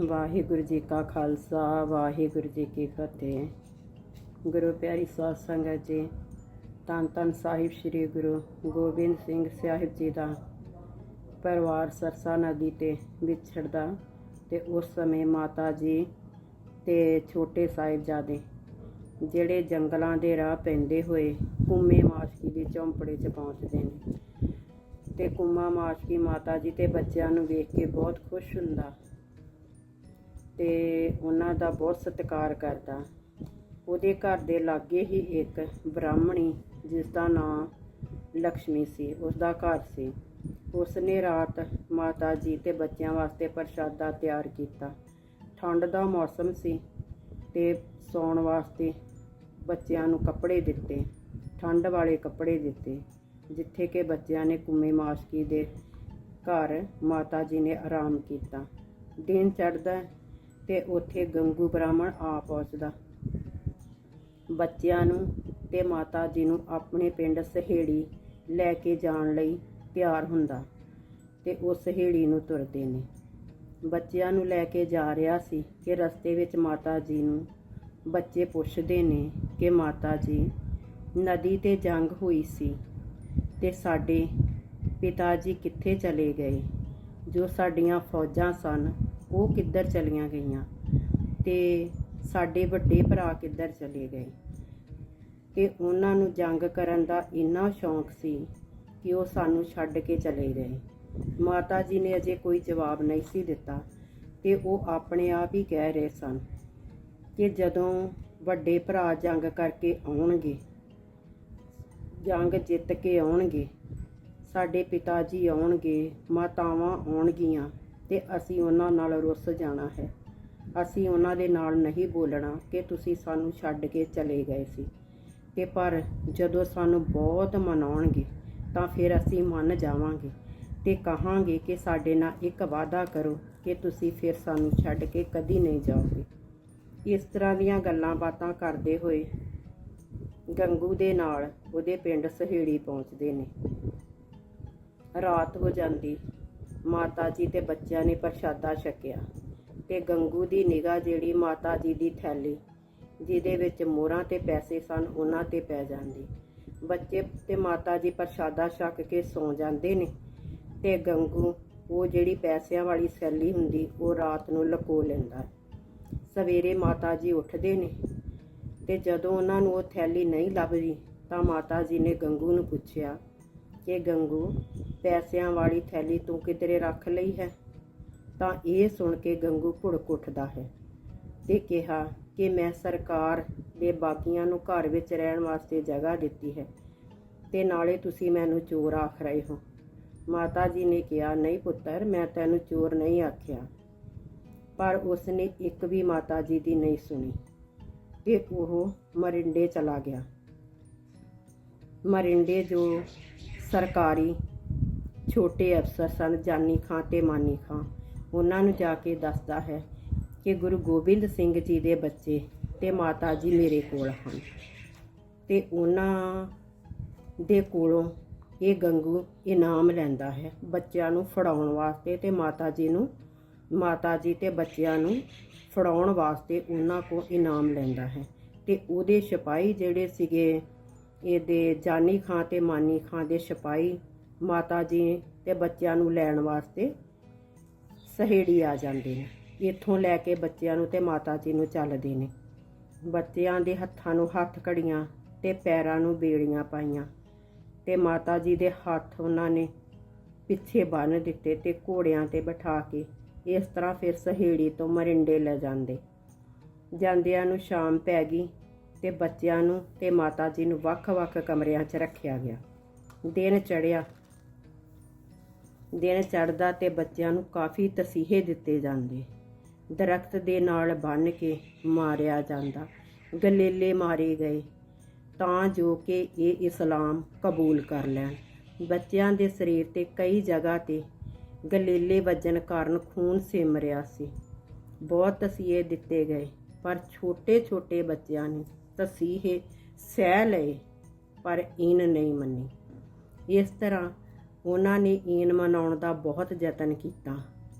ਵਾਹਿਗੁਰੂ ਜੀ ਕਾ ਖਾਲਸਾ, ਵਾਹਿਗੁਰੂ ਜੀ ਕੀ ਫਤਿਹ। ਗੁਰੂ ਪਿਆਰੀ ਸਾਧ ਸੰਗਤ ਜੀ, ਧੰਨ ਧੰਨ ਸਾਹਿਬ ਸ੍ਰੀ ਗੁਰੂ ਗੋਬਿੰਦ ਸਿੰਘ ਸਾਹਿਬ ਜੀ ਦਾ ਪਰਿਵਾਰ ਸਰਸਾ ਨਦੀ ਤੇ ਵਿਛੜਦਾ ਤੇ ਉਸ ਸਮੇਂ ਮਾਤਾ ਜੀ ਤੇ ਛੋਟੇ ਸਾਹਿਬਜ਼ਾਦੇ ਜਿਹੜੇ ਜੰਗਲਾਂ ਦੇ ਰਾਹ ਪੈਂਦੇ ਹੋਏ ਕੁੰਮੇ ਮਾਸ਼ਕੀ ਦੇ ਚੌਂਪੜੇ 'ਚ ਪਹੁੰਚਦੇ ਨੇ। ਤੇ ਕੁੰਮਾ ਮਾਸ਼ਕੀ ਮਾਤਾ ਜੀ ਤੇ ਬੱਚਿਆਂ ਨੂੰ ਵੇਖ ਕੇ ਬਹੁਤ ਖੁਸ਼ ਹੁੰਦਾ ਤੇ ਉਹਨਾਂ ਦਾ ਬਹੁਤ ਸਤਿਕਾਰ ਕਰਦਾ। ਉਹਦੇ ਘਰ ਦੇ ਲਾਗੇ ਹੀ ਇੱਕ ਬ੍ਰਾਹਮਣੀ ਜਿਸ ਦਾ ਨਾਮ ਲక్ష్ਮੀ ਸੀ ਉਸ ਦਾ ਘਰ ਸੀ। ਉਸ ਨੇ ਰਾਤ ਮਾਤਾ ਜੀ ਤੇ ਬੱਚਿਆਂ ਵਾਸਤੇ ਪ੍ਰਸ਼ਾਦਾ ਤਿਆਰ ਕੀਤਾ। ਠੰਡ ਦਾ ਮੌਸਮ ਸੀ ਤੇ ਸੌਣ ਵਾਸਤੇ ਬੱਚਿਆਂ ਨੂੰ ਕੱਪੜੇ ਦਿੱਤੇ, ਠੰਡ ਵਾਲੇ ਕੱਪੜੇ ਦਿੱਤੇ, ਜਿੱਥੇ ਕਿ ਬੱਚਿਆਂ ਨੇ ਕੁੰਮੇ ਮਾਸ਼ਕੀ ਦੇ ਘਰ ਮਾਤਾ ਜੀ ਨੇ ਆਰਾਮ ਕੀਤਾ। ਦਿਨ ਚੜ੍ਹਦਾ ਤੇ ਉੱਥੇ ਗੰਗੂ ਬ੍ਰਾਹਮਣ ਆ ਪਹੁੰਚਦਾ। ਬੱਚਿਆਂ ਨੂੰ ਤੇ ਮਾਤਾ ਜੀ ਨੂੰ ਆਪਣੇ ਪਿੰਡ ਸਹੇੜੀ ਲੈ ਕੇ ਜਾਣ ਲਈ ਤਿਆਰ ਹੁੰਦਾ ਤੇ ਉਹ ਸਹੇੜੀ ਨੂੰ ਤੁਰਦੇ ਨੇ। ਬੱਚਿਆਂ ਨੂੰ ਲੈ ਕੇ ਜਾ ਰਿਹਾ ਸੀ ਕਿ ਰਸਤੇ ਵਿੱਚ ਮਾਤਾ ਜੀ ਨੂੰ ਬੱਚੇ ਪੁੱਛਦੇ ਨੇ ਕਿ ਮਾਤਾ ਜੀ, ਨਦੀ ਤੇ ਜੰਗ ਹੋਈ ਸੀ ਤੇ ਸਾਡੇ ਪਿਤਾ ਜੀ ਕਿੱਥੇ ਚਲੇ ਗਏ? ਜੋ ਸਾਡੀਆਂ ਫੌਜਾਂ ਸਨ ਉਹ ਕਿੱਧਰ ਚਲੀਆਂ ਗਈਆਂ ਤੇ ਸਾਡੇ ਵੱਡੇ ਭਰਾ ਕਿੱਧਰ ਚਲੇ ਗਏ। ਤੇ ਉਹਨਾਂ ਨੂੰ ਜੰਗ ਕਰਨ ਦਾ ਇੰਨਾ ਸ਼ੌਂਕ ਸੀ ਕਿ ਉਹ ਸਾਨੂੰ ਛੱਡ ਕੇ ਚਲੇ ਗਏ। ਮਾਤਾ ਜੀ ਨੇ ਅਜੇ ਕੋਈ ਜਵਾਬ ਨਹੀਂ ਸੀ ਦਿੱਤਾ ਤੇ ਉਹ ਆਪਣੇ ਆਪ ਹੀ ਕਹਿ ਰਹੇ ਸਨ ਕਿ ਜਦੋਂ ਵੱਡੇ ਭਰਾ ਜੰਗ ਕਰਕੇ ਆਉਣਗੇ, ਜੰਗ ਜਿੱਤ ਕੇ ਆਉਣਗੇ, ਸਾਡੇ ਪਿਤਾ ਜੀ ਆਉਣਗੇ, ਮਾਤਾਵਾਂ ਆਉਣਗੀਆਂ ਤੇ ਅਸੀਂ ਉਹਨਾਂ ਨਾਲ ਰੁੱਸ ਜਾਣਾ ਹੈ। ਅਸੀਂ ਉਹਨਾਂ ਦੇ ਨਾਲ ਨਹੀਂ ਬੋਲਣਾ ਕਿ ਤੁਸੀਂ ਸਾਨੂੰ ਛੱਡ ਕੇ ਚਲੇ ਗਏ ਸੀ। ਤੇ ਪਰ ਜਦੋਂ ਸਾਨੂੰ ਬਹੁਤ ਮਨਾਉਣਗੇ, ਤਾਂ ਫਿਰ ਅਸੀਂ ਮੰਨ ਜਾਵਾਂਗੇ ਤੇ ਕਹਾਂਗੇ ਕਿ ਸਾਡੇ ਨਾਲ ਇੱਕ ਵਾਅਦਾ ਕਰੋ ਕਿ ਤੁਸੀਂ ਫਿਰ ਸਾਨੂੰ ਛੱਡ ਕੇ ਕਦੀ ਨਹੀਂ ਜਾਓਗੇ। ਇਸ ਤਰ੍ਹਾਂ ਦੀਆਂ ਗੱਲਾਂ ਬਾਤਾਂ ਕਰਦੇ ਹੋਏ ਗੰਗੂ ਦੇ ਨਾਲ ਉਹਦੇ ਪਿੰਡ ਸਹੇੜੀ ਪਹੁੰਚਦੇ ਨੇ। ਰਾਤ ਹੋ ਜਾਂਦੀ ਮਾਤਾ ਜੀ ਤੇ ਬੱਚਿਆਂ ਨੇ ਪ੍ਰਸ਼ਾਦਾ ਛਕਿਆ ਤੇ ਗੰਗੂ ਦੀ ਨਿਗਾਹ ਜਿਹੜੀ ਮਾਤਾ ਜੀ ਦੀ ਥੈਲੀ, ਜਿਹਦੇ ਵਿੱਚ ਮੋਹਰਾਂ ਤੇ ਪੈਸੇ ਸਨ, ਉਹਨਾਂ ਤੇ ਪੈ ਜਾਂਦੀ। ਬੱਚੇ ਤੇ ਮਾਤਾ ਜੀ ਪ੍ਰਸ਼ਾਦਾ ਛਕ ਕੇ ਸੌ ਜਾਂਦੇ ਨੇ ਤੇ ਗੰਗੂ, ਉਹ ਜਿਹੜੀ ਪੈਸਿਆਂ ਵਾਲੀ ਸੈਲੀ ਹੁੰਦੀ, ਉਹ ਰਾਤ ਨੂੰ ਲਕੋ ਲੈਂਦਾ। ਸਵੇਰੇ ਮਾਤਾ ਜੀ ਉੱਠਦੇ ਨੇ ਤੇ ਜਦੋਂ ਉਹਨਾਂ ਨੂੰ ਉਹ ਥੈਲੀ ਨਹੀਂ ਲੱਭਦੀ, ਤਾਂ ਮਾਤਾ ਜੀ ਨੇ ਗੰਗੂ ਨੂੰ ਪੁੱਛਿਆ ਕਿ ਗੰਗੂ, ਪੈਸਿਆਂ ਵਾਲੀ ਥੈਲੀ ਤੂੰ ਕਿਧਰੇ ਰੱਖ ਲਈ ਹੈ? ਤਾਂ ਇਹ ਸੁਣ ਕੇ ਗੰਗੂ ਭੁੜਕ ਉੱਠਦਾ ਹੈ ਤੇ ਕਿਹਾ ਕਿ ਮੈਂ ਸਰਕਾਰ ਦੇ ਬਾਕੀਆਂ ਨੂੰ ਘਰ ਵਿੱਚ ਰਹਿਣ ਵਾਸਤੇ ਜਗ੍ਹਾ ਦਿੱਤੀ ਹੈ ਤੇ ਨਾਲੇ ਤੁਸੀਂ ਮੈਨੂੰ ਚੋਰ ਆਖ ਰਹੇ ਹੋ। ਮਾਤਾ ਜੀ ਨੇ ਕਿਹਾ, ਨਹੀਂ ਪੁੱਤਰ, ਮੈਂ ਤੈਨੂੰ ਚੋਰ ਨਹੀਂ ਆਖਿਆ। ਪਰ ਉਸ ਨੇ ਇੱਕ ਵੀ ਮਾਤਾ ਜੀ ਦੀ ਨਹੀਂ ਸੁਣੀ ਤੇ ਉਹ ਮਰਿੰਡੇ ਚਲਾ ਗਿਆ। ਮਰਿੰਡੇ ਜੋ ਸਰਕਾਰੀ ਛੋਟੇ ਅਫਸਰ ਸਨ, ਜਾਨੀ ਖਾਂ ਤੇ ਮਾਨੀ ਖਾਂ। ਉਹਨਾਂ ਨੂੰ ਜਾ ਕੇ ਦੱਸਦਾ ਹੈ ਕਿ ਗੁਰੂ ਗੋਬਿੰਦ ਸਿੰਘ ਜੀ ਦੇ ਬੱਚੇ ਤੇ ਮਾਤਾ ਜੀ ਮੇਰੇ ਕੋਲ ਹਨ। ਤੇ ਉਹਨਾਂ ਦੇ ਕੋਲੋਂ ਇਹ ਗੰਗੂ ਇਨਾਮ ਲੈਂਦਾ ਹੈ ਬੱਚਿਆਂ ਨੂੰ ਫੜਾਉਣ ਵਾਸਤੇ ਤੇ ਮਾਤਾ ਜੀ ਨੂੰ, ਮਾਤਾ ਜੀ ਤੇ ਬੱਚਿਆਂ ਨੂੰ ਫੜਾਉਣ ਵਾਸਤੇ ਉਹਨਾਂ ਕੋਲ ਇਨਾਮ ਲੈਂਦਾ ਹੈ। ਤੇ ਉਹਦੇ ਸਿਪਾਹੀ ਜਿਹੜੇ ਸੀਗੇ ਇਹਦੇ ਜਾਨੀ ਖਾਂ ਤੇ ਮਾਨੀ ਖਾਂ ਦੇ ਸਿਪਾਹੀ ਮਾਤਾ ਜੀ ਤੇ ਬੱਚਿਆਂ ਨੂੰ ਲੈਣ ਵਾਸਤੇ ਸਹੇੜੀ ਆ ਜਾਂਦੇ ਨੇ। ਇੱਥੋਂ ਲੈ ਕੇ ਬੱਚਿਆਂ ਨੂੰ ਤੇ ਮਾਤਾ ਜੀ ਨੂੰ ਚੱਲਦੇ ਨੇ। ਬੱਚਿਆਂ ਦੇ ਹੱਥਾਂ ਨੂੰ ਹੱਥ ਘੜੀਆਂ ਤੇ ਪੈਰਾਂ ਨੂੰ ਬੇੜੀਆਂ ਪਾਈਆਂ ਤੇ ਮਾਤਾ ਜੀ ਦੇ ਹੱਥ ਉਹਨਾਂ ਨੇ ਪਿੱਛੇ ਬੰਨ੍ਹ ਦਿੱਤੇ ਤੇ ਘੋੜਿਆਂ ਤੇ ਬਿਠਾ ਕੇ ਇਸ ਤਰ੍ਹਾਂ ਫਿਰ ਸਹੇੜੀ ਤੋਂ ਮਰਿੰਡੇ ਲੈ ਜਾਂਦੇ। ਜਾਂਦਿਆਂ ਨੂੰ ਸ਼ਾਮ ਪੈ ਗਈ ਤੇ ਬੱਚਿਆਂ ਨੂੰ ਤੇ ਮਾਤਾ ਜੀ ਨੂੰ ਵੱਖ-ਵੱਖ ਕਮਰਿਆਂ 'ਚ ਰੱਖਿਆ ਗਿਆ। ਦਿਨ ਚੜਿਆ ਦਿਨ ਚੜਦਾ ਤੇ ਬੱਚਿਆਂ ਨੂੰ ਕਾਫੀ ਤਸੀਹੇ ਦਿੱਤੇ ਜਾਂਦੇ। ਦਰਖਤ ਦੇ ਨਾਲ ਬੰਨ੍ਹ ਕੇ ਮਾਰਿਆ ਜਾਂਦਾ। ਗਲੇਲੇ ਮਾਰੇ ਗਏ ਤਾਂ ਜੋ ਕਿ ਇਹ ਇਸਲਾਮ ਕਬੂਲ ਕਰ ਲੈਣ। ਬੱਚਿਆਂ ਦੇ ਸਰੀਰ ਤੇ ਕਈ ਜਗ੍ਹਾ ਤੇ ਗਲੇਲੇ ਵੱਜਣ ਕਾਰਨ ਖੂਨ ਸਿਮ ਰਿਹਾ ਸੀ। ਬਹੁਤ ਤਸੀਹੇ ਦਿੱਤੇ ਗਏ, ਪਰ ਛੋਟੇ-ਛੋਟੇ ਬੱਚਿਆਂ ਨੇ ਤਸੀਹੇ ਸਹਿ ਲਏ, ਪਰ ਈਨ ਨਹੀਂ ਮੰਨੀ। ਇਸ ਤਰ੍ਹਾਂ ਉਹਨਾਂ ਨੇ ਈਨ ਮਨਾਉਣ ਦਾ ਬਹੁਤ ਯਤਨ ਕੀਤਾ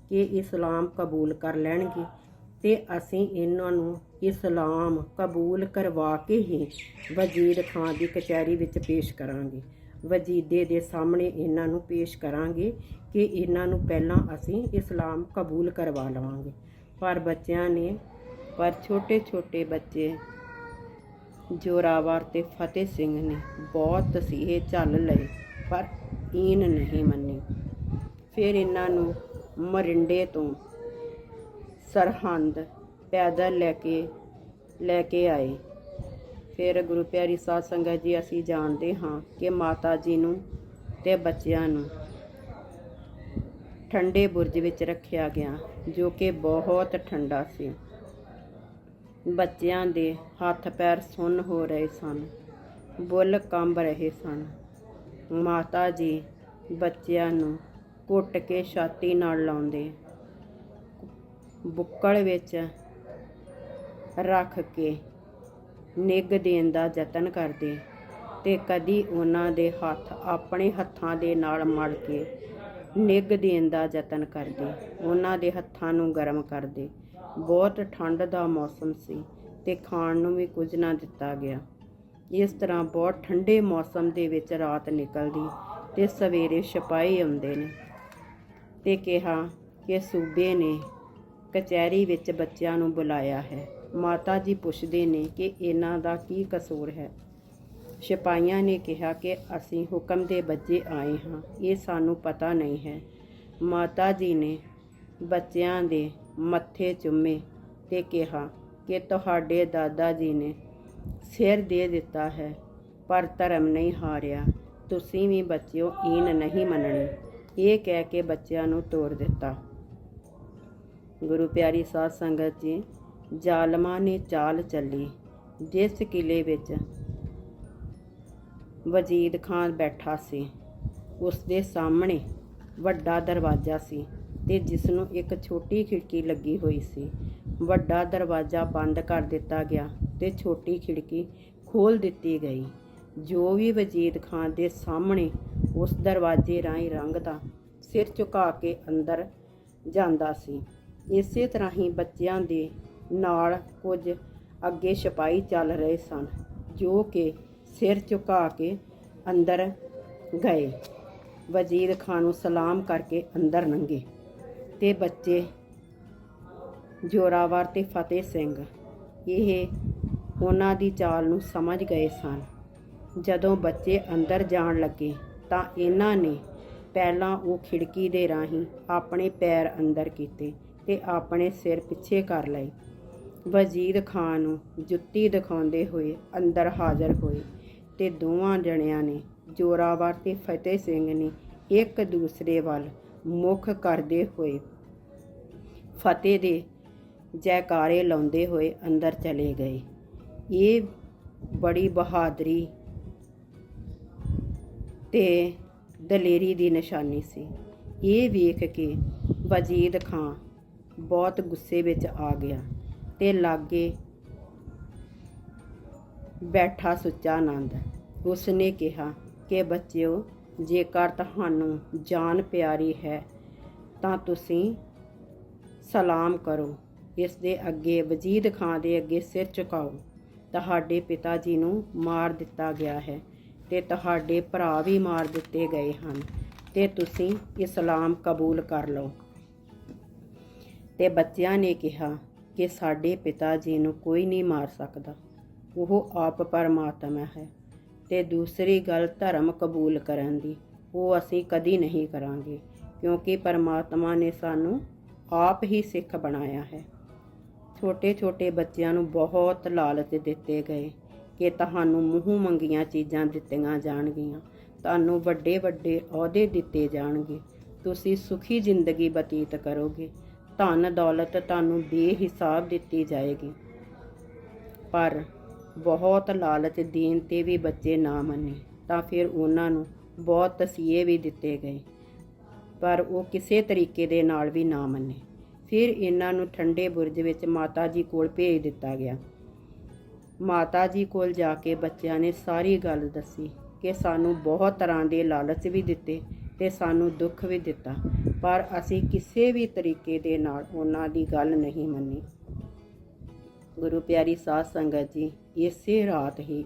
ਕਿ ਇਸਲਾਮ ਕਬੂਲ ਕਰ ਲੈਣਗੇ ਤੇ ਅਸੀਂ ਇਹਨਾਂ ਨੂੰ ਇਸਲਾਮ ਕਬੂਲ ਕਰਵਾ ਕੇ ਹੀ ਵਜ਼ੀਰ ਖਾਨ ਦੀ ਕਚਹਿਰੀ ਵਿੱਚ ਪੇਸ਼ ਕਰਾਂਗੇ। ਵਜੀਦੇ ਦੇ ਸਾਹਮਣੇ ਇਹਨਾਂ ਨੂੰ ਪੇਸ਼ ਕਰਾਂਗੇ ਕਿ ਇਹਨਾਂ ਨੂੰ ਪਹਿਲਾਂ ਅਸੀਂ ਇਸਲਾਮ ਕਬੂਲ ਕਰਵਾ ਲਵਾਂਗੇ। ਪਰ ਬੱਚਿਆਂ ਨੇ, ਪਰ ਛੋਟੇ ਛੋਟੇ ਬੱਚੇ ਜੋਰਾਵਰ ਤੇ ਫਤਿਹ ਸਿੰਘ ਨੇ ਬਹੁਤ ਤਸੀਹੇ ਝੱਲ ਲਏ, ਪਰ ਈਨ ਨਹੀਂ ਮੰਨੀ। ਫਿਰ ਇਹਨਾਂ ਨੂੰ ਮਰਿੰਡੇ ਤੋਂ ਸਰਹੰਦ ਪੈਦਲ ਲੈ ਕੇ ਲੈ ਕੇ ਆਏ। ਫਿਰ ਗੁਰੂ ਪਿਆਰੀ ਸਾਧ ਸੰਗਤ ਜੀ, ਅਸੀਂ ਜਾਣਦੇ ਹਾਂ ਕਿ ਮਾਤਾ ਜੀ ਨੂੰ ਤੇ ਬੱਚਿਆਂ ਨੂੰ ਠੰਡੇ ਬੁਰਜ ਵਿੱਚ ਰੱਖਿਆ ਗਿਆ, ਜੋ ਕਿ ਬਹੁਤ ਠੰਡਾ ਸੀ। ਬੱਚਿਆਂ ਦੇ ਹੱਥ ਪੈਰ ਸੁੰਨ ਹੋ ਰਹੇ ਸਨ। ਬੁੱਲ ਕੰਬ ਰਹੇ ਸਨ। ਮਾਤਾ ਜੀ ਬੱਚਿਆਂ ਨੂੰ ਘੁੱਟ ਕੇ ਛਾਤੀ ਨਾਲ ਲਾਉਂਦੇ ਬੁੱਕਲ ਵਿੱਚ ਰੱਖ ਕੇ ਨਿੱਘ ਦੇਣ ਦਾ ਯਤਨ ਕਰਦੇ ਤੇ ਕਦੀ ਉਹਨਾਂ ਦੇ ਹੱਥ ਆਪਣੇ ਹੱਥਾਂ ਦੇ ਨਾਲ ਮਲ ਕੇ ਨਿੱਘ ਦੇਣ ਦਾ ਯਤਨ ਕਰਦੇ, ਉਹਨਾਂ ਦੇ ਹੱਥਾਂ ਨੂੰ ਗਰਮ ਕਰਦੇ। ਬਹੁਤ ਠੰਡ ਦਾ ਮੌਸਮ ਸੀ ਤੇ ਖਾਣ ਨੂੰ ਵੀ ਕੁਝ ਨਾ ਦਿੱਤਾ ਗਿਆ। ਇਸ ਤਰ੍ਹਾਂ ਬਹੁਤ ਠੰਡੇ ਮੌਸਮ ਦੇ ਵਿੱਚ ਰਾਤ ਨਿਕਲਦੀ ਤੇ ਸਵੇਰੇ ਸਿਪਾਹੀ ਆਉਂਦੇ ਨੇ ਤੇ ਕਿਹਾ ਕਿ ਸੂਬੇ ਨੇ ਕਚਹਿਰੀ ਵਿੱਚ ਬੱਚਿਆਂ ਨੂੰ ਬੁਲਾਇਆ ਹੈ। ਮਾਤਾ ਜੀ ਪੁੱਛਦੇ ਨੇ ਕਿ ਇਹਨਾਂ ਦਾ ਕੀ ਕਸੂਰ ਹੈ। ਸਿਪਾਹੀਆਂ ਨੇ ਕਿਹਾ ਕਿ ਅਸੀਂ ਹੁਕਮ ਦੇ ਬੱਚੇ ਆਏ ਹਾਂ। ਇਹ ਸਾਨੂੰ ਪਤਾ ਨਹੀਂ ਹੈ। ਮਾਤਾ ਜੀ ਨੇ ਬੱਚਿਆਂ ਦੇ ਮੱਥੇ ਚੁੰਮੇ ਤੇ ਕਿਹਾ ਕਿ ਤੁਹਾਡੇ ਦਾਦਾ ਜੀ ਨੇ ਸਿਰ ਦੇ ਦਿੱਤਾ ਹੈ, ਪਰ ਧਰਮ ਨਹੀਂ ਹਾਰਿਆ। ਤੁਸੀਂ ਵੀ ਬੱਚਿਓ, ਈਨ ਨਹੀਂ ਮੰਨਣੀ। ਇਹ ਕਹਿ ਕੇ ਬੱਚਿਆਂ ਨੂੰ ਤੋੜ ਦਿੱਤਾ। ਗੁਰੂ ਪਿਆਰੀ ਸਾਧ ਸੰਗਤ ਜੀ, ਜ਼ਾਲਮਾਂ ਨੇ ਚਾਲ ਚੱਲੀ। ਜਿਸ ਕਿਲੇ ਵਿੱਚ ਵਜੀਦ ਖਾਨ ਬੈਠਾ ਸੀ। ਉਸ ਦੇ ਸਾਹਮਣੇ ਵੱਡਾ ਦਰਵਾਜ਼ਾ ਸੀ ਤੇ ਜਿਸ ਨੂੰ ਇੱਕ ਛੋਟੀ ਖਿੜਕੀ ਲੱਗੀ ਹੋਈ ਸੀ। ਵੱਡਾ ਦਰਵਾਜ਼ਾ ਬੰਦ ਕਰ ਦਿੱਤਾ ਗਿਆ ਤੇ ਛੋਟੀ ਖਿੜਕੀ ਖੋਲ ਦਿੱਤੀ ਗਈ। ਜੋ ਵੀ ਵਜੀਦ ਖਾਨ ਦੇ ਸਾਹਮਣੇ ਉਸ ਦਰਵਾਜ਼ੇ ਰਾਹੀਂ ਲੰਘਦਾ ਸਿਰ ਝੁਕਾ ਕੇ ਅੰਦਰ ਜਾਂਦਾ ਸੀ। ਇਸੇ ਤਰ੍ਹਾਂ ਹੀ ਬੱਚਿਆਂ ਦੇ ਨਾਲ ਕੁਝ ਅੱਗੇ ਸਿਪਾਹੀ ਚੱਲ ਰਹੇ ਸਨ, ਜੋ ਕਿ ਸਿਰ ਝੁਕਾ ਕੇ ਅੰਦਰ ਗਏ। ਵਜ਼ੀਰ ਖਾਨ ਨੂੰ ਸਲਾਮ ਕਰਕੇ ਅੰਦਰ ਲੰਘੇ ਤੇ ਬੱਚੇ ਜੋਰਾਵਰ ਤੇ ਫਤਿਹ ਸਿੰਘ, ਇਹ ਉਹਨਾਂ ਦੀ ਚਾਲ ਨੂੰ ਸਮਝ ਗਏ ਸਨ। ਜਦੋਂ ਬੱਚੇ ਅੰਦਰ ਜਾਣ ਲੱਗੇ ਤਾਂ ਇਹਨਾਂ ਨੇ ਪਹਿਲਾਂ ਉਹ ਖਿੜਕੀ ਦੇ ਰਾਹੀਂ ਆਪਣੇ ਪੈਰ ਅੰਦਰ ਕੀਤੇ ਤੇ ਆਪਣੇ ਸਿਰ ਪਿੱਛੇ ਕਰ ਲਏ। ਵਜ਼ੀਰ ਖਾਨ ਨੂੰ ਜੁੱਤੀ ਦਿਖਾਉਂਦੇ ਹੋਏ ਅੰਦਰ ਹਾਜ਼ਰ ਹੋਏ। ਤੇ ਦੋਵਾਂ ਜਣਿਆਂ ਨੇ ਜੋਰਾਵਰ ਤੇ ਫਤਿਹ ਸਿੰਘ ਨੇ ਇੱਕ ਦੂਸਰੇ ਵੱਲ ਮੁਖ ਕਰਦੇ ਹੋਏ ਫਤਿਹ ਦੇ ਜੈਕਾਰੇ ਲਾਉਂਦੇ ਹੋਏ ਅੰਦਰ ਚਲੇ ਗਏ। ਇਹ ਬੜੀ ਬਹਾਦਰੀ ਤੇ ਦਲੇਰੀ ਦੀ ਨਿਸ਼ਾਨੀ ਸੀ। ਇਹ ਵੇਖ ਕੇ ਵਜੀਦ ਖਾਂ ਬਹੁਤ ਗੁੱਸੇ ਵਿੱਚ ਆ ਗਿਆ ਤੇ ਲਾਗੇ ਬੈਠਾ ਸੁੱਚਾ ਆਨੰਦ। ਉਸ ਨੇ ਕਿਹਾ ਕਿ ਬੱਚਿਓ, ਜੇਕਰ ਤੁਹਾਨੂੰ ਜਾਨ ਪਿਆਰੀ ਹੈ, ਤਾਂ ਤੁਸੀਂ ਸਲਾਮ ਕਰੋ। ਇਸ ਦੇ ਅੱਗੇ ਵਜੀਦ ਖਾਂ ਦੇ ਅੱਗੇ ਸਿਰ ਝੁਕਾਓ। ਤੁਹਾਡੇ ਪਿਤਾ ਜੀ ਨੂੰ ਮਾਰ ਦਿੱਤਾ ਗਿਆ ਹੈ ਤੇ ਤੁਹਾਡੇ ਭਰਾ ਵੀ ਮਾਰ ਦਿੱਤੇ ਗਏ ਹਨ ਤੇ ਤੁਸੀਂ ਇਸਲਾਮ ਕਬੂਲ ਕਰ ਲਓ। ਤੇ ਬੱਚਿਆਂ ਨੇ ਕਿਹਾ ਕਿ ਸਾਡੇ ਪਿਤਾ ਜੀ ਨੂੰ ਕੋਈ ਨਹੀਂ ਮਾਰ ਸਕਦਾ। ਉਹ ਆਪ ਪਰਮਾਤਮਾ ਹੈ ਤੇ ਦੂਸਰੀ ਗੱਲ ਧਰਮ ਕਬੂਲ ਕਰਨ ਦੀ, ਉਹ ਅਸੀਂ ਕਦੀ ਨਹੀਂ ਕਰਾਂਗੇ, ਕਿਉਂਕਿ ਪਰਮਾਤਮਾ ਨੇ ਸਾਨੂੰ ਆਪ ਹੀ ਸਿੱਖ ਬਣਾਇਆ ਹੈ। ਛੋਟੇ ਛੋਟੇ ਬੱਚਿਆਂ ਨੂੰ ਬਹੁਤ ਲਾਲਚ ਦਿੱਤੇ ਗਏ ਕਿ ਤੁਹਾਨੂੰ ਮੂੰਹ ਮੰਗੀਆਂ ਚੀਜ਼ਾਂ ਦਿੱਤੀਆਂ ਜਾਣਗੀਆਂ, ਤੁਹਾਨੂੰ ਵੱਡੇ ਵੱਡੇ ਅਹੁਦੇ ਦਿੱਤੇ ਜਾਣਗੇ, ਤੁਸੀਂ ਸੁਖੀ ਜ਼ਿੰਦਗੀ ਬਤੀਤ ਕਰੋਗੇ ਧਨ ਦੌਲਤ ਤੁਹਾਨੂੰ ਬੇਹਿਸਾਬ ਦਿੱਤੀ ਜਾਏਗੀ। ਪਰ ਬਹੁਤ ਲਾਲਚ ਦੇਣ ਤੇ ਵੀ ਬੱਚੇ ਨਾ ਮੰਨੇ, ਤਾਂ ਫਿਰ ਉਹਨਾਂ ਨੂੰ ਬਹੁਤ ਤਸੀਹੇ ਵੀ ਦਿੱਤੇ ਗਏ। ਪਰ ਉਹ ਕਿਸੇ ਤਰੀਕੇ ਦੇ ਨਾਲ ਵੀ ਨਾ ਮੰਨੇ। ਫਿਰ ਇਹਨਾਂ ਨੂੰ ਠੰਡੇ ਬੁਰਜ ਵਿੱਚ ਮਾਤਾ ਜੀ ਕੋਲ ਭੇਜ ਦਿੱਤਾ ਗਿਆ। ਮਾਤਾ ਜੀ ਕੋਲ ਜਾ ਕੇ ਬੱਚਿਆਂ ਨੇ ਸਾਰੀ ਗੱਲ ਦੱਸੀ ਕਿ ਸਾਨੂੰ ਬਹੁਤ ਤਰ੍ਹਾਂ ਦੇ ਲਾਲਚ ਵੀ ਦਿੱਤੇ ਤੇ ਸਾਨੂੰ ਦੁੱਖ ਵੀ ਦਿੱਤਾ, ਪਰ ਅਸੀਂ ਕਿਸੇ ਵੀ ਤਰੀਕੇ ਦੇ ਨਾਲ ਉਹਨਾਂ ਦੀ ਗੱਲ ਨਹੀਂ ਮੰਨੀ। ਗੁਰੂ ਪਿਆਰੀ ਸਾਧ ਸੰਗਤ ਜੀ ਇਸੇ ਰਾਤ ਹੀ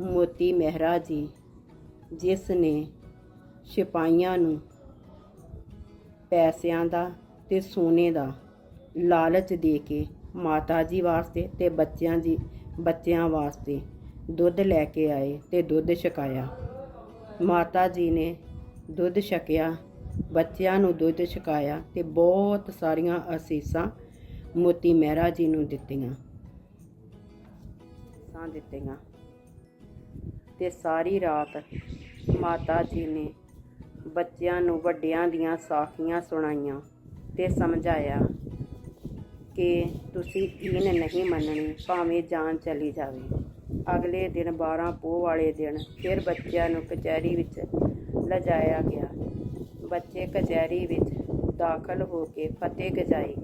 ਮੋਤੀ ਮਹਿਰਾ ਜੀ, ਜਿਸ ਨੇ ਸਿਪਾਹੀਆਂ ਨੂੰ ਪੈਸਿਆਂ ਦਾ ਤੇ ਸੋਨੇ ਦਾ ਲਾਲਚ ਦੇ ਕੇ ਮਾਤਾ ਜੀ ਵਾਸਤੇ ਤੇ ਬੱਚਿਆਂ ਜੀ, ਬੱਚਿਆਂ ਵਾਸਤੇ ਦੁੱਧ ਲੈ ਕੇ ਆਏ ਤੇ ਦੁੱਧ ਛਕਾਇਆ। ਮਾਤਾ ਜੀ ਨੇ ਦੁੱਧ ਛਕਿਆ, ਬੱਚਿਆਂ ਨੂੰ ਦੁੱਧ ਛਕਾਇਆ ਤੇ ਬਹੁਤ ਸਾਰੀਆਂ ਅਸੀਸਾਂ ਮੋਤੀ ਮਹਿਰਾ ਜੀ ਨੂੰ ਦਿੱਤੀਆਂ। ਸਾਂ ਦਿੱਤੀਆਂ। ਤੇ ਸਾਰੀ ਰਾਤ ਮਾਤਾ ਜੀ ਨੇ ਬੱਚਿਆਂ ਨੂੰ ਵੱਡਿਆਂ ਦੀਆਂ ਸਾਖੀਆਂ ਸੁਣਾਈਆਂ ਤੇ ਸਮਝਾਇਆ ਕਿ ਤੁਸੀਂ ਇਹਨ ਨਹੀਂ ਮੰਨਣੀ, ਭਾਵੇਂ ਜਾਨ ਚਲੀ ਜਾਵੇ। ਅਗਲੇ ਦਿਨ 12 ਪੋਹ ਵਾਲੇ ਦਿਨ ਫਿਰ ਬੱਚਿਆਂ ਨੂੰ ਕਚਹਿਰੀ ਵਿੱਚ ਲਿਜਾਇਆ ਗਿਆ। ਬੱਚੇ ਕਚਹਿਰੀ ਵਿੱਚ ਦਾਖਲ ਹੋ ਕੇ ਫਤਿਹ ਗਜਾਈ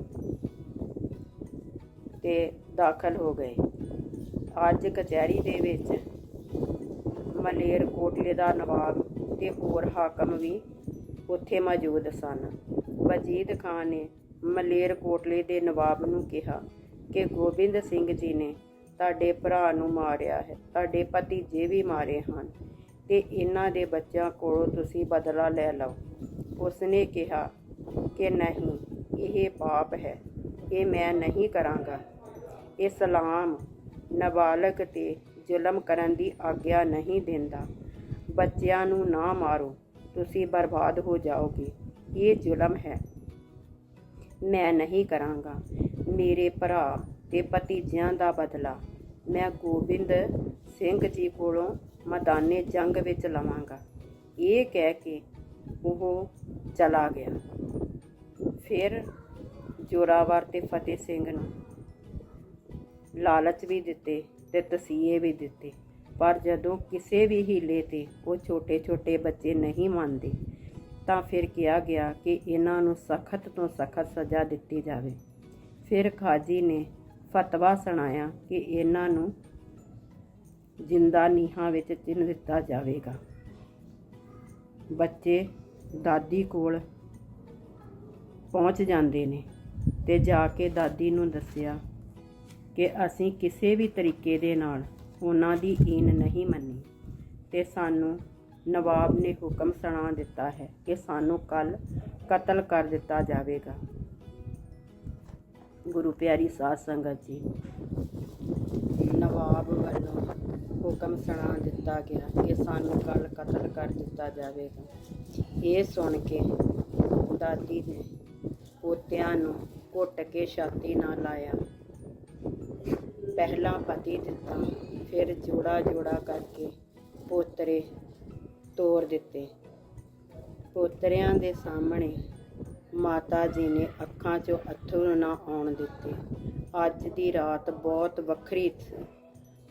ਤੇ ਦਾਖਲ ਹੋ ਗਏ। ਅੱਜ ਕਚਹਿਰੀ ਦੇ ਵਿੱਚ ਮਲੇਰ ਕੋਟਲੇ ਦਾ ਨਵਾਬ ਤੇ ਹੋਰ ਹਾਕਮ ਵੀ ਉੱਥੇ ਮੌਜੂਦ ਸਨ। ਵਜੀਦ ਖਾਨ ਨੇ ਮਲੇਰ ਕੋਟਲੇ ਦੇ ਨਵਾਬ ਨੂੰ ਕਿਹਾ ਕਿ ਗੋਬਿੰਦ ਸਿੰਘ ਜੀ ਨੇ ਤੁਹਾਡੇ ਭਰਾ ਨੂੰ ਮਾਰਿਆ ਹੈ, ਤੁਹਾਡੇ ਭਤੀਜੇ ਵੀ ਮਾਰੇ ਹਨ ਤੇ ਇਹਨਾਂ ਦੇ ਬੱਚਿਆਂ ਕੋਲੋਂ ਤੁਸੀਂ ਬਦਲਾ ਲੈ ਲਓ। ਉਸਨੇ ਕਿਹਾ ਕਿ ਨਹੀਂ, ਇਹ ਪਾਪ ਹੈ, ਇਹ ਮੈਂ ਨਹੀਂ ਕਰਾਂਗਾ। ਇਸਲਾਮ ਨਾਬਾਲਗ ਤੇ ਜ਼ੁਲਮ ਕਰਨ ਦੀ ਆਗਿਆ ਨਹੀਂ ਦਿੰਦਾ। ਬੱਚਿਆਂ ਨੂੰ ਨਾ ਮਾਰੋ, ਤੁਸੀਂ ਬਰਬਾਦ ਹੋ ਜਾਓਗੇ। ਇਹ ਜ਼ੁਲਮ ਹੈ। ਮੈਂ ਨਹੀਂ ਕਰਾਂਗਾ। ਮੇਰੇ ਭਰਾ ਤੇ ਭਤੀਜਿਆਂ ਦਾ ਬਦਲਾ ਮੈਂ ਗੋਬਿੰਦ ਸਿੰਘ ਜੀ ਕੋਲੋਂ ਮੈਦਾਨੇ ਜੰਗ ਵਿੱਚ ਲਵਾਂਗਾ। ਇਹ ਕਹਿ ਕੇ ਉਹ ਚਲਾ ਗਿਆ। ਫਿਰ ਜੋਰਾਵਰ ਤੇ ਫਤਿਹ ਸਿੰਘ ਨੂੰ ਲਾਲਚ ਵੀ ਦਿੱਤੇ ਤੇ ਤਸੀਹੇ ਵੀ ਦਿੱਤੇ। ਪਰ ਜਦੋਂ ਕਿਸੇ ਵੀ ਹੀਲੇ ਤੇ ਉਹ ਛੋਟੇ-ਛੋਟੇ ਬੱਚੇ ਨਹੀਂ ਮੰਨਦੇ, ਤਾਂ ਫਿਰ ਕਿਹਾ ਗਿਆ ਕਿ ਇਹਨਾਂ ਨੂੰ ਸਖਤ ਤੋਂ ਸਖਤ ਸਜ਼ਾ ਦਿੱਤੀ ਜਾਵੇ। ਫਿਰ ਖਾਜੀ ਨੇ ਫਤਵਾ ਸੁਣਾਇਆ ਕਿ ਇਹਨਾਂ ਨੂੰ ਜਿੰਦਾ ਨੀਹਾਂ ਵਿੱਚ ਚਿਣ ਦਿੱਤਾ ਜਾਵੇਗਾ। ਬੱਚੇ ਦਾਦੀ ਕੋਲ ਪਹੁੰਚ ਜਾਂਦੇ ਨੇ ਤੇ ਜਾ ਕੇ ਦਾਦੀ ਨੂੰ ਦੱਸਿਆ ਕਿ ਅਸੀਂ ਕਿਸੇ ਵੀ ਤਰੀਕੇ ਦੇ ਨਾਲ ਉਹਨਾਂ ਦੀ ਈਨ ਨਹੀਂ ਮੰਨੀ ਤੇ ਸਾਨੂੰ ਨਵਾਬ ਨੇ ਹੁਕਮ ਸੁਣਾ ਦਿੱਤਾ ਹੈ ਕਿ ਸਾਨੂੰ ਕੱਲ ਕਤਲ ਕਰ ਦਿੱਤਾ ਜਾਵੇਗਾ। ਗੁਰੂ ਪਿਆਰੀ ਸਾਧ ਸੰਗਤ ਜੀ, ਨਵਾਬ ਵੱਲੋਂ ਹੁਕਮ ਸੁਣਾ ਦਿੱਤਾ ਗਿਆ ਕਿ ਸਾਨੂੰ ਕੱਲ ਕਤਲ ਕਰ ਦਿੱਤਾ ਜਾਵੇਗਾ। ਇਹ ਸੁਣ ਕੇ ਦਾਦੀ ਨੇ ਪੋਤਿਆਂ ਨੂੰ ਘੁੱਟ ਕੇ ਛਾਤੀ ਨਾਲ ਲਾਇਆ। ਪਹਿਲਾਂ ਪਤੀ ਦਿੱਤਾ, ਫਿਰ ਜੋੜਾ ਜੋੜਾ ਕਰਕੇ ਪੋਤਰੇ ਤੋਰ ਦਿੱਤੇ। ਪੋਤਰਿਆਂ ਦੇ ਸਾਹਮਣੇ ਮਾਤਾ ਜੀ ਨੇ ਅੱਖਾਂ 'ਚੋਂ ਅੱਥਰੂ ਨਾ ਆਉਣ ਦਿੱਤੇ। ਅੱਜ ਦੀ ਰਾਤ ਬਹੁਤ ਵੱਖਰੀ ਸੀ।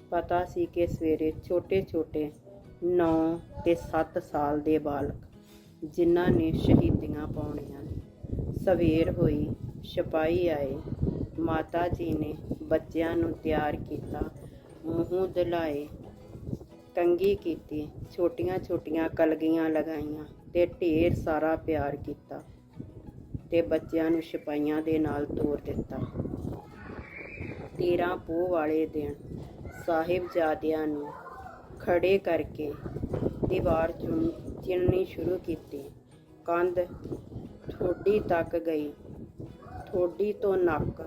ਪਤਾ ਸੀ ਕਿ ਸਵੇਰੇ ਛੋਟੇ-ਛੋਟੇ 9 ਤੇ 7 ਸਾਲ ਦੇ ਬਾਲਕ, ਜਿਨ੍ਹਾਂ ਨੇ ਸ਼ਹੀਦੀਆਂ ਪਾਉਣੀਆਂ ਨੇ, ਸਵੇਰ ਹੋਈ ਸਿਪਾਹੀ ਆਏ। ਮਾਤਾ ਜੀ ਨੇ ਬੱਚਿਆਂ ਨੂੰ ਤਿਆਰ ਕੀਤਾ, ਮੂੰਹ ਦਿਲਾਏ ਕੰਗੀ ਕੀਤੀ, ਛੋਟੀਆਂ ਛੋਟੀਆਂ ਕਲਗੀਆਂ ਲਗਾਈਆਂ ਤੇ ਢੇਰ ਸਾਰਾ ਪਿਆਰ ਕੀਤਾ ਤੇ ਬੱਚਿਆਂ ਨੂੰ ਸਿਪਾਹੀਆਂ ਦੇ ਨਾਲ ਤੋਰ ਦਿੱਤਾ। 13 ਪੋਹ ਵਾਲੇ ਦਿਨ ਸਾਹਿਬਜ਼ਾਦਿਆਂ ਨੂੰ ਖੜੇ ਕਰਕੇ ਦੀਵਾਰ ਚੁਣ, ਚਿਣਨੀ ਸ਼ੁਰੂ ਕੀਤੀ। ਕੰਧ ਠੋਡੀ ਤੱਕ ਗਈ ਠੋਡੀ ਤੋਂ ਨੱਕ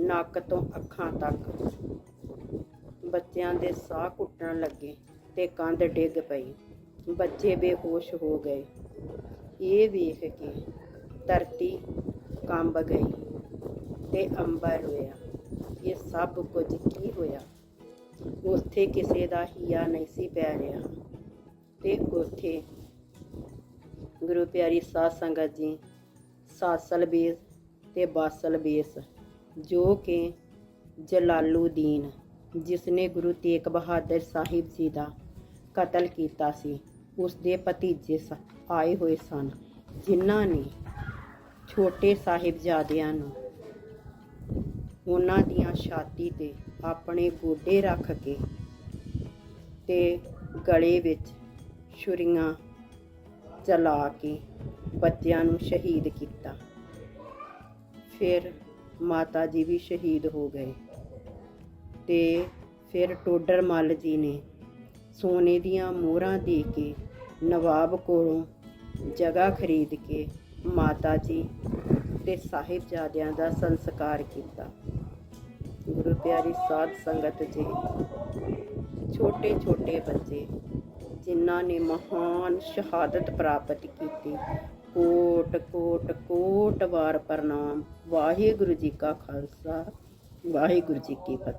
ਨੱਕ ਤੋਂ ਅੱਖਾਂ ਤੱਕ। ਬੱਚਿਆਂ ਦੇ ਸਾਹ ਘੁੱਟਣ ਲੱਗੇ ਤੇ ਕੰਧ ਡਿੱਗ ਪਈ। ਬੱਚੇ ਬੇਹੋਸ਼ ਹੋ ਗਏ। ਇਹ ਵੇਖ ਕੇ ਧਰਤੀ ਕੰਬ ਗਈ ਤੇ ਅੰਬਰ ਹੋਇਆ ਇਹ ਸਭ ਕੁਝ ਕੀ ਹੋਇਆ? ਉੱਥੇ ਕਿਸੇ ਦਾ ਹਿਆ ਨਹੀਂ ਸੀ ਪੈ ਰਿਹਾ। ਤੇ ਉੱਥੇ ਗੁਰੂ ਪਿਆਰੀ ਸਾਧ ਸੰਗਤ ਜੀ, ਸਾਸਲ ਬੇਸ ਤੇ ਬਾਸਲ ਬੇਸ ਜੋ ਕਿ ਜਲਾਲੂਦੀਨ, ਜਿਸਨੇ ਗੁਰੂ ਤੇਗ ਬਹਾਦਰ ਸਾਹਿਬ ਜੀ ਦਾ ਕਤਲ ਕੀਤਾ ਸੀ ਉਸ ਦੇ ਭਤੀਜੇ ਸ- ਆਏ ਹੋਏ ਸਨ, ਜਿਨ੍ਹਾਂ ਨੇ ਛੋਟੇ ਸਾਹਿਬਜ਼ਾਦਿਆਂ ਨੂੰ ਉਹਨਾਂ ਦੀਆਂ ਛਾਤੀ ਤੇ ਆਪਣੇ ਗੋਡੇ ਰੱਖ ਕੇ ਤੇ ਗਲੇ ਵਿੱਚ ਛੁਰੀਆਂ ਚਲਾ ਕੇ ਬੱਚਿਆਂ ਨੂੰ ਸ਼ਹੀਦ ਕੀਤਾ। ਫਿਰ ਮਾਤਾ ਜੀ ਵੀ ਸ਼ਹੀਦ ਹੋ ਗਏ। ਤੇ ਫਿਰ ਟੋਡਰ ਮੱਲ ਜੀ ਨੇ ਸੋਨੇ ਦੀਆਂ ਮੋਹਰਾਂ ਦੇ ਕੇ ਨਵਾਬ ਕੋਲੋਂ ਜਗ੍ਹਾ ਖਰੀਦ ਕੇ ਮਾਤਾ ਜੀ ਤੇ ਸਾਹਿਬਜ਼ਾਦਿਆਂ ਦਾ ਸੰਸਕਾਰ ਕੀਤਾ। ਗੁਰੂ ਪਿਆਰੀ ਸਾਧ ਸੰਗਤ ਜੀ ਛੋਟੇ ਛੋਟੇ ਬੱਚੇ ਜਿਨ੍ਹਾਂ ਨੇ ਮਹਾਨ ਸ਼ਹਾਦਤ ਪ੍ਰਾਪਤ ਕੀਤੀ। ਕੋਟ ਕੋਟ ਕੋਟ ਵਾਰ ਪ੍ਰਣਾਮ। ਵਾਹਿਗੁਰੂ ਜੀ ਕਾ ਖਾਲਸਾ ਵਾਹਿਗੁਰੂ ਜੀ ਕੀ ਫਤਿਹ।